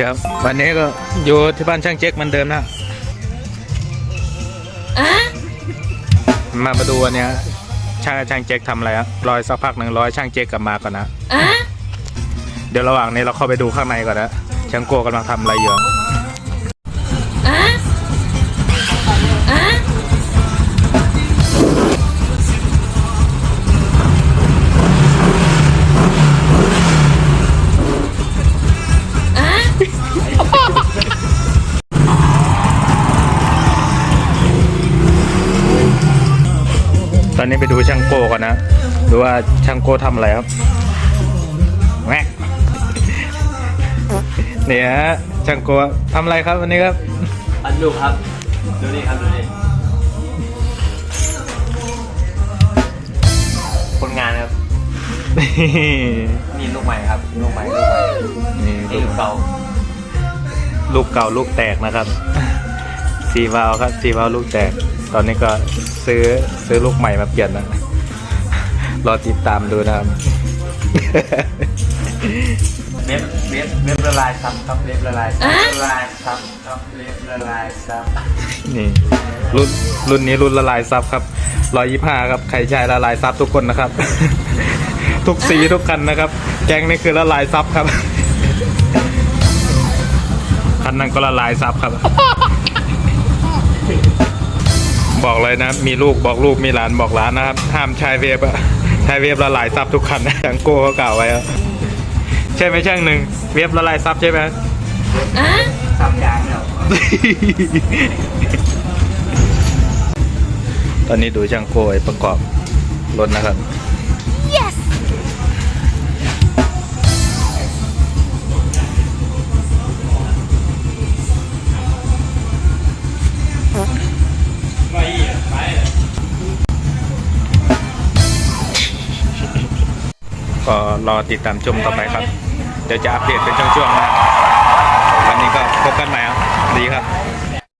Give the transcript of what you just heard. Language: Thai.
ครับวันนี้ก็อยู่ที่บ้านช่างเจ๊กเหมันเดิมนะมามาดูวันเนี้ยช่างช่างเจ๊กทำอะไรอะรอยสักพักหนึ่งรอยช่างเจ๊กกลับมาก่อนนะเดี๋ยวระหว่างนี้เราเข้าไปดูข้างในก่อนนะช่างโกกำลังทำอะไรอยู่ อนนี้ไปดูช่างโกก่อนนะดูว่าช่างโกทำอะไรครับแหวะเนี่ยฮะช่างโกทำอะไรครับวันนี้ครับอันดูครับดูนี่ครับดูนี่คนงานครับนี่ลูกใหม่ครับลูกใหม่ลูกใหม่นี่นี่ลูกเก่าลูกเก่าลูกแตกนะครับ สีวาล์วครับสีวาล์วลูกแตกตอนนี้ก็ซื้อซื้อลูกใหม่มาเปลี่ยนนะรอติดตามดูนะครับเล็บเล็บเล็บละลายซับครับเล็บละลายซับละลายซับครับเล็บละลายซับนี่รุ่นรุ่นนี้รุ่นละลายซับครับร้อยยี่ห้าครับใครใช้ละลายซับทุกคนนะครับ ทุกสีทุกคันนะครับ แก๊งนี่คือละลายซับครับคันนั้นก็ละลายซับครับ บอกเลยนะ มีลูกบอกลูกมีหลานบอกหลานนะครับ ห้ามใช้เวฟอะใช้เวฟละลายซับทุกคันนะช่างโก้เขากล่าวไว้อะใช่ไหมช่างหนึ่งเวฟละลายซับใช่ไหมซับยางเนี่ยตอนนี้ดูช่างโกยประกอบรถนะครับ ก็รอติดตามชมต่อไปครับ เดี๋ยวจะอัปเดตเป็นช่วงๆนะวันนี้ก็พบกันใหม่ครับดีครับ